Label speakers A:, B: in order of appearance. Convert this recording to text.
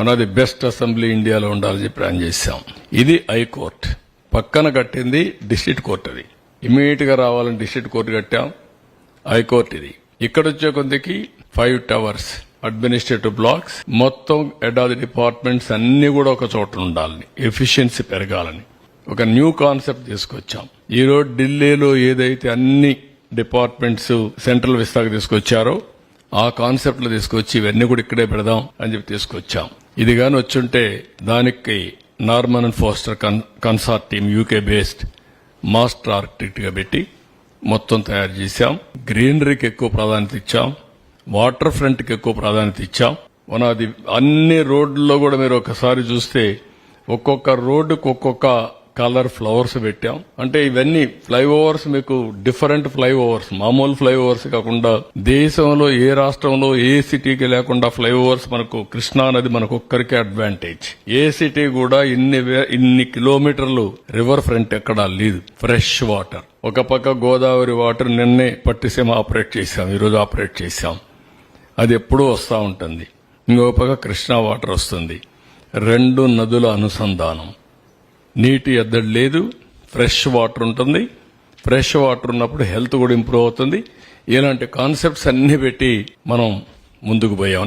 A: అన్నది best assembly ఇండియాలో ఉండాలని ప్లాన్ చేశాం. ఇది హైకోర్ట్ పక్కన కట్టింది డిస్ట్రిక్ట్ కోర్ట్ అది. ఇమీడియట్గా రావాలని డిస్ట్రిక్ట్ కోర్టు కట్టాం. హైకోర్టు ఇది. ఇక్కడ వచ్చే కొద్దికి ఫైవ్ టవర్స్ అడ్మినిస్ట్రేటివ్ బ్లాక్స్ మొత్తం ఎడాది డిపార్ట్మెంట్స్ అన్ని కూడా ఒక చోట ఉండాలని ఎఫిషియన్సీ పెరగాలని. ఒక న్యూ కాన్సెప్ట్ తీసుకొచ్చాం. ఈరోజు ఢిల్లీలో ఏదైతే అన్ని డిపార్ట్మెంట్స్ సెంట్రల్ విస్తాకు తీసుకొచ్చారో ఆ కాన్సెప్ట్లు తీసుకొచ్చి ఇవన్నీ కూడా ఇక్కడే పెడదాం అని చెప్పి తీసుకొచ్చాం. ఇది గాని వచ్చుంటే దానికి Norman and Foster con consort team UK based master ఆర్కిటెక్ట్గా పెట్టి మొత్తం తయారు చేశాం. గ్రీనరీకి ఎక్కువ ప్రాధాన్యత ఇచ్చాం. వాటర్ ఫ్రంట్కి ఎక్కువ ప్రాధాన్యత ఇచ్చాం. వన్ అది అన్ని రోడ్లలో కూడా మీరు ఒకసారి చూస్తే ఒక్కొక్క రోడ్డుకు ఒక్కొక్క కలర్ ఫ్లవర్స్ పెట్టాం. అంటే ఇవన్నీ ఫ్లైఓవర్స్ మీకు డిఫరెంట్ ఫ్లైఓవర్స్ మామూలు ఫ్లైఓవర్స్ కాకుండా దేశంలో ఏ రాష్ట్రంలో ఏ సిటీకి లేకుండా ఫ్లైఓవర్స్ మనకు కృష్ణా నది మనకు ఒక్కరికే అడ్వాంటేజ్ ఏ సిటీ కూడా ఇన్ని వే- ఇన్ని కిలోమీటర్లు రివర్ ఫ్రంట్ ఎక్కడా లేదు. ఫ్రెష్ వాటర్ ఒక పక్క గోదావరి వాటర్ నిన్నే పట్టిసీమ ఆపరేట్ చేశాం ఈరోజు ఆపరేట్ చేశాం. అది ఎప్పుడూ వస్తూ ఉంటుంది. ఇంకో పక్క కృష్ణా వాటర్ వస్తుంది. రెండు నదుల అనుసంధానం. నీటి ఎద్దడి లేదు ఫ్రెష్ వాటర్ ఉంటుంది. ఫ్రెష్ వాటర్ ఉన్నప్పుడు హెల్త్ కూడా ఇంప్రూవ్ అవుతుంది. ఇలాంటి కాన్సెప్ట్స్ అన్ని పెట్టి మనం ముందుకు పోయాం.